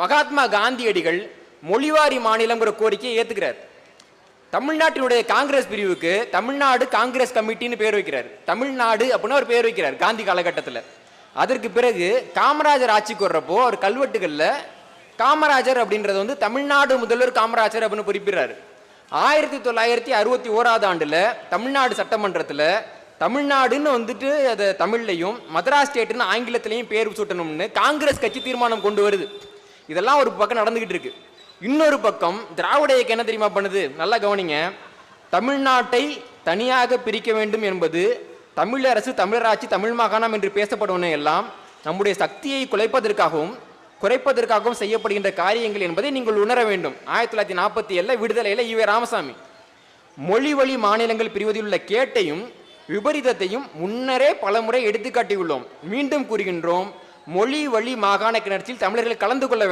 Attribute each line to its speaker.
Speaker 1: மகாத்மா காந்தியடிகள் மொழிவாரி மாநிலங்கிற கோரிக்கையை ஏற்றுக்கிறார் தமிழ்நாட்டினுடைய காங்கிரஸ் பிரிவுக்கு தமிழ்நாடு காங்கிரஸ் கமிட்டின்னு பேர் வைக்கிறார். தமிழ்நாடு அப்படின்னு அவர் பேர் வைக்கிறார் காந்தி காலகட்டத்தில். அதற்கு பிறகு காமராஜர் ஆட்சிக்கு வர்றப்போ அவர் கல்வெட்டுகளில் காமராஜர் அப்படின்றது வந்து தமிழ்நாடு முதல்வர் காமராஜர் அப்படின்னு குறிப்பிடுறாரு. ஆயிரத்தி தொள்ளாயிரத்தி அறுபத்தி ஓராவது ஆண்டில் தமிழ்நாடு சட்டமன்றத்தில் தமிழ்நாடுன்னு வந்துட்டு அதை தமிழ்லையும் மதராஸ் ஸ்டேட்டுன்னு ஆங்கிலத்திலையும் பேர் சூட்டணும்னு காங்கிரஸ் கட்சி தீர்மானம் கொண்டு வருது. இதெல்லாம் ஒரு பக்கம் நடந்துகிட்டு இருக்கு. இன்னொரு பக்கம் திராவிட இயக்கம் என்ன தெரியுமா பண்ணுது? நல்லா கவனிங்க. தமிழ்நாட்டை தனியாக பிரிக்க வேண்டும் என்பது தமிழரசு தமிழராட்சி தமிழ் மாகாணம் என்று பேசப்படுவன எல்லாம் நம்முடைய சக்தியை குலைப்பதற்காகவும் குறைப்பதற்காகவும் செய்யப்படுகின்ற காரியங்கள் என்பதை நீங்கள் உணர வேண்டும். ஆயிரத்தி தொள்ளாயிரத்தி நாற்பத்தி ஏழில் விடுதலையில் ஈவே ராமசாமி. மொழி வழி மாநிலங்கள் பிரிவதில் உள்ள கேட்டையும் விபரீதத்தையும் முன்னரே பலமுறை எடுத்துக்காட்டியுள்ளோம். மீண்டும் கூறுகின்றோம் மொழி வழி மாகாண கிணற்றில் தமிழர்கள் கலந்து கொள்ள வேண்டும்